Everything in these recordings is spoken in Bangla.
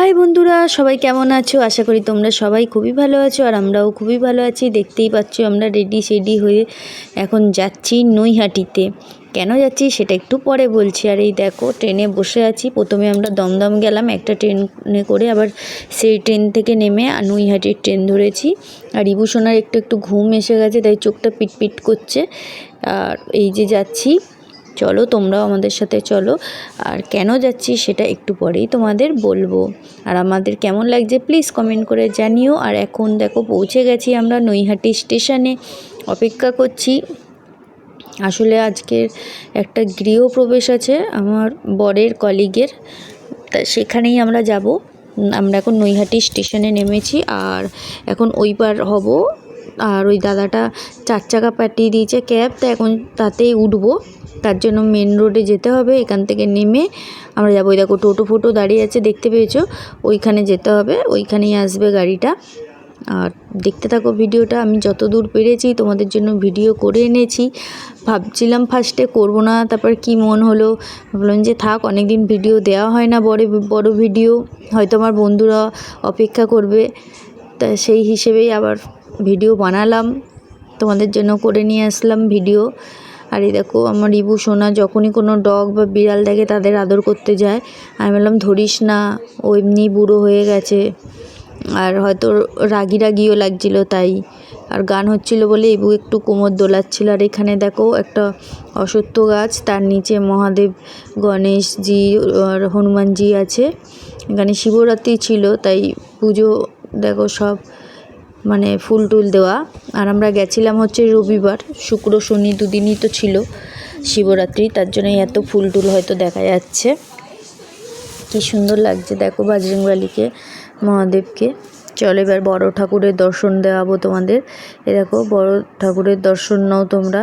হাই বন্ধুরা, সবাই কেমন আছো? আশা করি তোমরা সবাই খুবই ভালো আছো আর আমরাও খুবই ভালো আছি। দেখতেই পাচ্ছ আমরা রেডি সেডি হয়ে এখন যাচ্ছি নৈহাটিতে। কেন যাচ্ছি সেটা একটু পরে বলছি। আর এই দেখো, ট্রেনে বসে আছি। প্রথমে আমরা দমদম গেলাম, একটা ট্রেনে করে আবার সেই ট্রেন থেকে নেমে আর নৈহাটির ট্রেন ধরেছি। আর ইবুসোনার একটু একটু ঘুম এসে গেছে, তাই চোখটা পিটপিট করছে। আর এই যে যাচ্ছি চলো, তোমরাও আমাদের সাথে চলো। আর কেন যাচ্ছি সেটা একটু পরেই তোমাদের বলব। আর আমাদের কেমন লাগছে প্লিজ কমেন্ট করে জানিও। আর এখন দেখো, পৌঁছে গেছি আমরা নৈহাটি স্টেশনে অপেক্ষা করছি। আসলে আজকের একটা গৃহপ্রবেশ আছে আমার বরের কলিগের। তা সেখানেই আমরা যাব। আমরা এখন নৈহাটি স্টেশনে নেমেছি। আর এখন ওই পার হব। আর ওই দাদাটা চার চাকা পাঠিয়ে দিয়েছে ক্যাব তা এখন তাতেই উঠবো। তার জন্য মেন রোডে যেতে হবে। এখান থেকে নেমে আমরা যাব ওই দেখো, টোটো ফোটো দাঁড়িয়ে আছে, দেখতে পেয়েছ? ওইখানে যেতে হবে, ওইখানেই আসবে গাড়িটা। আর দেখতে থাকো ভিডিওটা, আমি যত দূর পেরেছি তোমাদের জন্য ভিডিও করে এনেছি। ভাবছিলাম ফার্স্টে করব না, তারপর কি মন হলো? ভাবলাম যে থাক অনেক দিন ভিডিও দেওয়া হয় না বড় বড় ভিডিও হয়তো আমার বন্ধুরা অপেক্ষা করবে। তা সেই হিসেবেই আবার ভিডিও বানালাম। তোমাদের জন্য করে নিয়ে আসলাম ভিডিও আর এই দেখো আমার ইবু, সোনা যখনই কোনো ডগ বা বিড়াল দেখে তাদের আদর করতে যায়, আমি বললাম, ধরিস না, ও এমনি বুড়ো হয়ে গেছে। আর হয়তো রাগি রাগিও লাগছিল তাই। আর গান হচ্ছিল বলে ইবু একটু কোমর দোলাচ্ছিল। আর এখানে দেখো একটা অসত্য গাছ, তার নিচে মহাদেব, গণেশজি আর হনুমানজি আছে। এখানে শিবরাত্রি ছিল, তাই পুজো দেখো সব মানে ফুল টুল দেওয়া। আর আমরা গেছিলাম হচ্ছে রবিবার, শুক্র, শনি দুদিনই তো ছিল শিবরাত্রি, তার জন্যই এত ফুল টুল হয়তো দেখা যাচ্ছে। কি সুন্দর লাগছে, দেখো বাজরংবালিকে, মহাদেবকে। চলো এবার বড় ঠাকুরের দর্শন দেওয়াবো তোমাদের। এ দেখো, বড় ঠাকুরের দর্শন নাও তোমরা,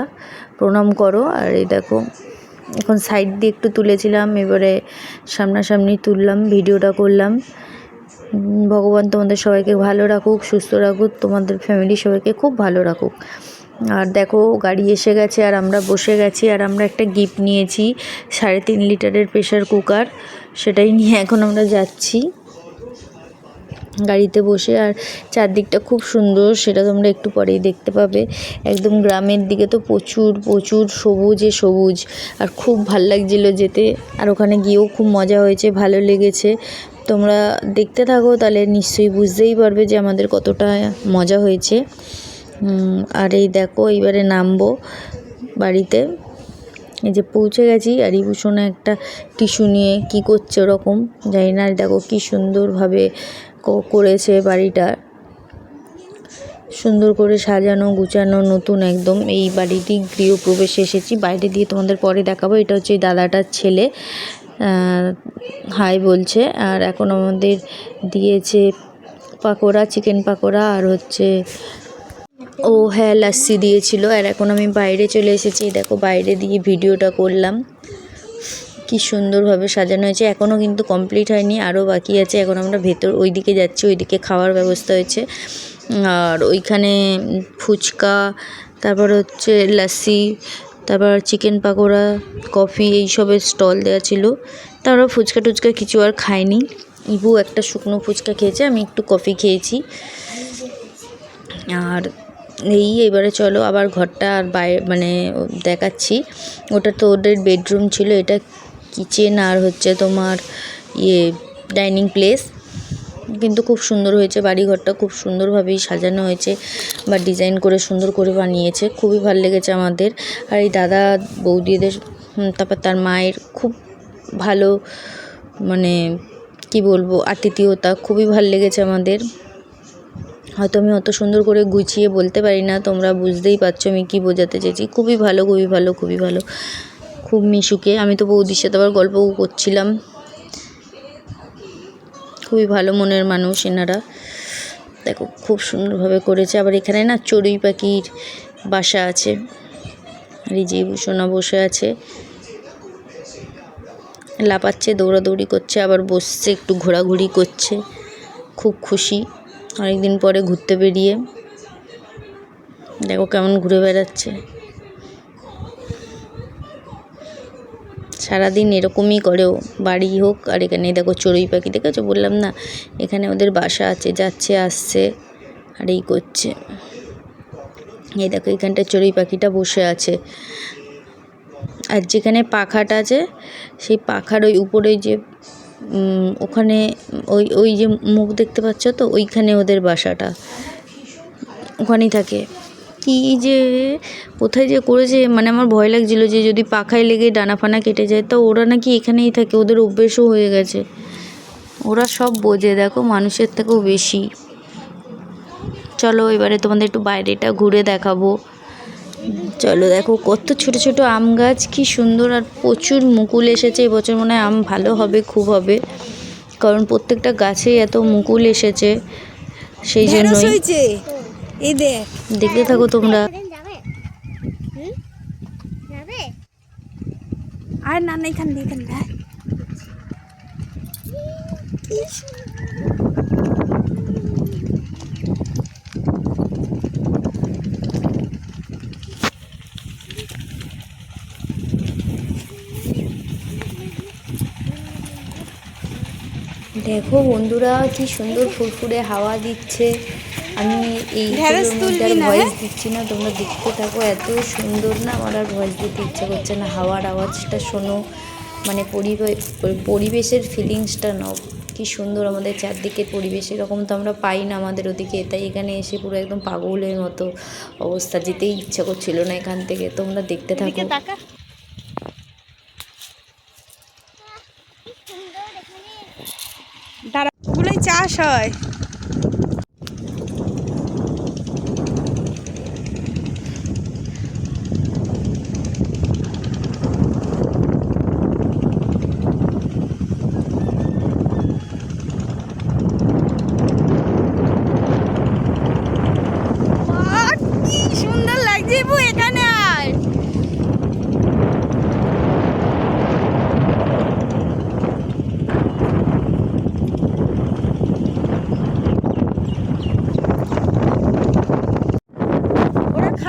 প্রণাম করো। আর এই দেখো, এখন সাইড দিয়ে একটু তুলেছিলাম, এবারে সামনাসামনি তুললাম, ভিডিওটা করলাম। ভগবান তোমাদের সবাইকে ভালো রাখুক, সুস্থ রাখুক, তোমাদের ফ্যামিলি সবাইকে খুব ভালো রাখুক। আর দেখো, গাড়ি এসে গেছে আর আমরা বসে গেছি আর আমরা একটা গিফট নিয়েছি, সাড়ে তিন লিটারের প্রেশার কুকার সেটাই নিয়ে এখন আমরা যাচ্ছি। গাড়িতে বসে আর চারদিকটা খুব সুন্দর, সেটা তোমরা একটু পরেই দেখতে পাবে। একদম গ্রামের দিকে তো প্রচুর প্রচুর সবুজে সবুজ। আর খুব ভালো লাগছিল যেতে। আর ওখানে গিয়েও খুব মজা হয়েছে, ভালো লেগেছে। তোমরা দেখতে থাকো, তাহলে নিশ্চয়ই বুঝতেই পারবে যে আমাদের কতটা মজা হয়েছে। আর এই দেখো, এইবারে নামবো বাড়িতে। এই যে পৌঁছে গেছি আর ইভূষণে একটা টিস্যু নিয়ে কি করছে ওরকম, জানি না। আর দেখো কী সুন্দরভাবে করেছে বাড়িটা। সুন্দর করে সাজানো, গুছানো, নতুন একদম এই বাড়িটি গৃহপ্রবেশে এসেছি। বাইরে দিয়ে তোমাদের পরে দেখাবো। এটা হচ্ছে দাদাটার ছেলে হাই বলছে। আর এখন আমাদের দিয়েছে পাকোড়া, চিকেন পাকোড়া আর হচ্ছে ও হ্যাঁ লাস্সি দিয়েছিল। আর এখন আমি বাইরে চলে এসেছি। দেখো বাইরে দিয়ে ভিডিওটা করলাম। কি সুন্দরভাবে সাজানো হয়েছে। এখনও কিন্তু কমপ্লিট হয়নি আরও বাকি আছে। এখন আমরা ভেতর ওই দিকে যাচ্ছি, ওইদিকে খাওয়ার ব্যবস্থা হয়েছে। আর ওইখানে ফুচকা, তারপর হচ্ছে লাস্সি তারপর চিকেন পাকোড়া, কফি, এইসবের স্টল দেওয়া ছিল। তারপর ফুচকা টুচকা কিছু আর খায়নি ইবু একটা শুকনো ফুচকা খেয়েছে, আমি একটু কফি খেয়েছি। আর এই, এবারে চলো আবার ঘরটা আর বাইরে মানে দেখাচ্ছি। ওটা তো ওদের বেডরুম ছিল, এটা কিচেন আর হচ্ছে তোমার ইয়ে ডাইনিং প্লেস কিন্তু খুব সুন্দর হয়েছে, বাড়িঘরটা খুব সুন্দরভাবেই সাজানো হয়েছে বা ডিজাইন করে সুন্দর করে বানিয়েছে, খুবই ভালো লেগেছে আমাদের। আর এই দাদা বৌদিদের তারপর তার মায়ের খুব ভালো মানে কি বলব, আতিথিয়তা খুবই ভালো লেগেছে আমাদের। হয়তো আমি অত সুন্দর করে গুছিয়ে বলতে পারি না, তোমরা বুঝতেই পারছ আমি কী বোঝাতে চেয়েছি। খুবই ভালো খুবই ভালো খুবই ভালো। খুব মিশুকে। আমি তো বৌদির সাথে আবার গল্পও করছিলাম। খুবই ভালো মনের মানুষ এনারা। দেখো, খুব সুন্দরভাবে করেছে। আবার এখানে না চড়ুই পাখির বাসা আছে। রিজি সোনা বসে আছে। লাপাচ্ছে দৌড়াদৌড়ি করছে, আবার বসছে, একটু ঘোরাঘুরি করছে। খুব খুশি। অনেকদিন পরে ঘুরতে বেরিয়ে। দেখো কেমন ঘুরে বেড়াচ্ছে। সারাদিন এরকমই করে ও। বাড়ি হোক আর এখানে দেখো চড়ুই পাখি, দেখেছ? বললাম না, এখানে ওদের বাসা আছে, যাচ্ছে, আসছে আর এই করছে। এই দেখো এখানটা চড়ুই পাখিটা বসে আছে। আর যেখানে পাখাটা আছে, সেই পাখার ওই উপরে যে ওখানে ওই ওই যে মুখ দেখতে পাচ্ছ তো, ওইখানে ওদের বাসাটা। ওখানেই থাকে। কি যে কোথায় যে করেছে? মানে আমার ভয় লাগছিল যে যদি পাখায় লেগে ডানা ফানা কেটে যায় তো ওরা নাকি এখানেই থাকে ওদের অভ্যেসও হয়ে গেছে। ওরা সব বোঝে দেখো মানুষের থেকেও বেশি। চলো এবারে তোমাদের একটু বাইরেটা ঘুরে দেখাবো। চলো দেখো কত ছোট ছোট আম গাছ কি সুন্দর আর প্রচুর মুকুল এসেছে। এবছর মনে হয় আম ভালো হবে খুব হবে। কারণ প্রত্যেকটা গাছেই এত মুকুল এসেছে সেই জন্যই। এই দেখ দেখতে থাকো তোমরা। আর না না এখান দিয়ে এখান দেখো বন্ধুরা কি সুন্দর ফুরফুরে হাওয়া দিচ্ছে। আমি এই ভয়েস হ্যাঁ? দিচ্ছি না তোমরা দেখতে থাকো এত সুন্দর না আমার আর ভয়েস দিতে ইচ্ছে করছে না হাওয়ার আওয়াজটা শোনো। মানে পরিবে- পরিবেশের ফিলিংসটা নাও কি সুন্দর আমাদের চারদিকের পরিবেশ এরকম তো আমরা পাই না আমাদের ওদিকে তাই এখানে এসে পুরো একদম পাগলের মতো অবস্থা যেতেই ইচ্ছা করছিল না এখান থেকে তোমরা দেখতে থাকো। arkadaşlar.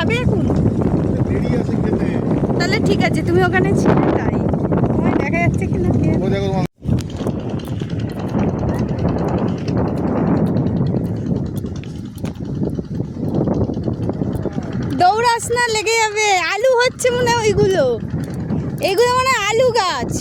খাবে এখন? তাহলে ঠিক আছে তুমি ওখানে ছিলে তাই। তোমায় দেখা যাচ্ছে কিনা কে দৌড়াস না লেগে যাবে। আলু হচ্ছে মনে হয় ওইগুলো। এগুলো মানে আলু গাছ।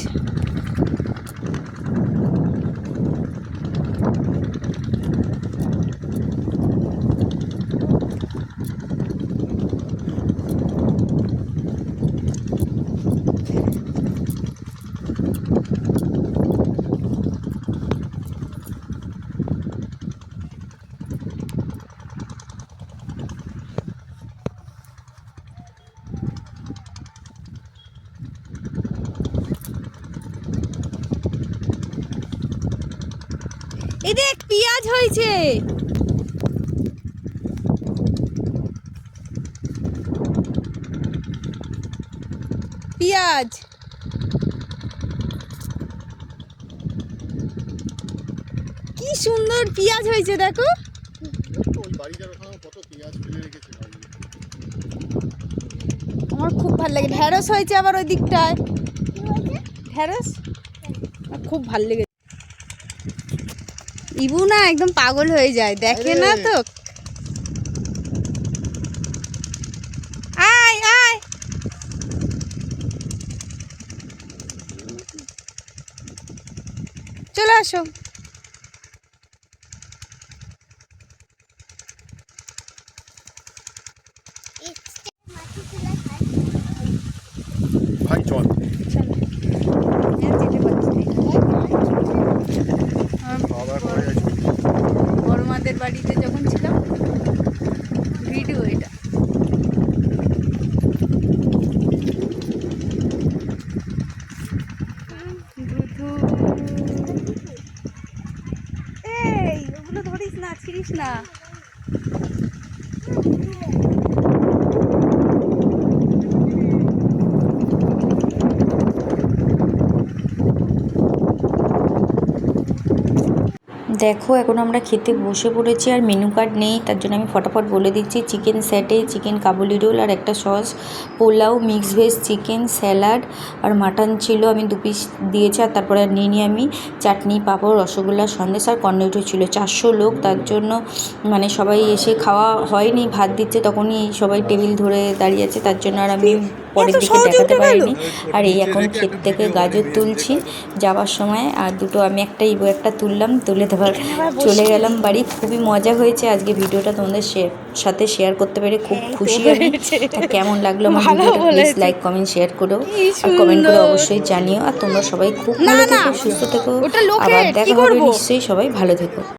এই দেখ পেঁয়াজ হয়েছে। পেঁয়াজ। কি সুন্দর পেঁয়াজ হয়েছে, দেখো। আমার খুব ভালো লাগে। ঢ্যাঁড়স হয়েছে আবার ওই দিকটায়। ঢ্যাঁড়স খুব ভালো লেগেছে। ইবু না একদম পাগল হয়ে যায় দেখে না তো। আয় আয়। চলে আসো মাটি তুলে খাই ভাই চল যেতে পারছি না। খাওয়া দাওয়া করে যাচ্ছি বড় মাদের বাড়িতে যখন ছিলাম ভিডিও এটা ধুধু। এই ওগুলো ধরিস না ছিড়িস না। দেখো, এখন আমরা খেতে বসে পড়েছি আর মেনু কার্ড নেই, তার জন্য আমি ফটাফট বলে দিচ্ছি chicken satay chicken kabuli roll আর একটা sauce pulao mix veg chicken salad আর মাটন ছিল আমি দু পিস দিয়েছি আর তারপরে নিয়ে নিই আমি চাটনি, পাঁপড়, রসগোল্লা, সন্দেশ আর কর্নেটো ছিল। চারশো লোক, তার জন্য মানে সবাই এসে খাওয়া হয়নি, ভাত দিচ্ছে তখনই সবাই টেবিল ধরে দাঁড়িয়ে আছে, তার জন্য আর আমি পরের দিকে দেখাতে পারিনি। আর এই এখন ক্ষেত থেকে গাজর তুলছি যাওয়ার সময় আর দুটো আমি একটা ইবো একটা তুললাম তুলে তারপর চলে গেলাম বাড়ি। খুবই মজা হয়েছে আজকে ভিডিওটা তোমাদের সাথে শেয়ার করতে পেরে খুব খুশি আমি কেমন লাগল আমার ভালো ভিডিওটা প্লিজ লাইক কমেন্ট শেয়ার করো। আর কমেন্ট করে অবশ্যই জানিও। আর তোমরা সবাই খুব ভালো থেকো সুস্থ থেকো। আবার দেখা হবে নিশ্চয়ই সবাই ভালো থেকো।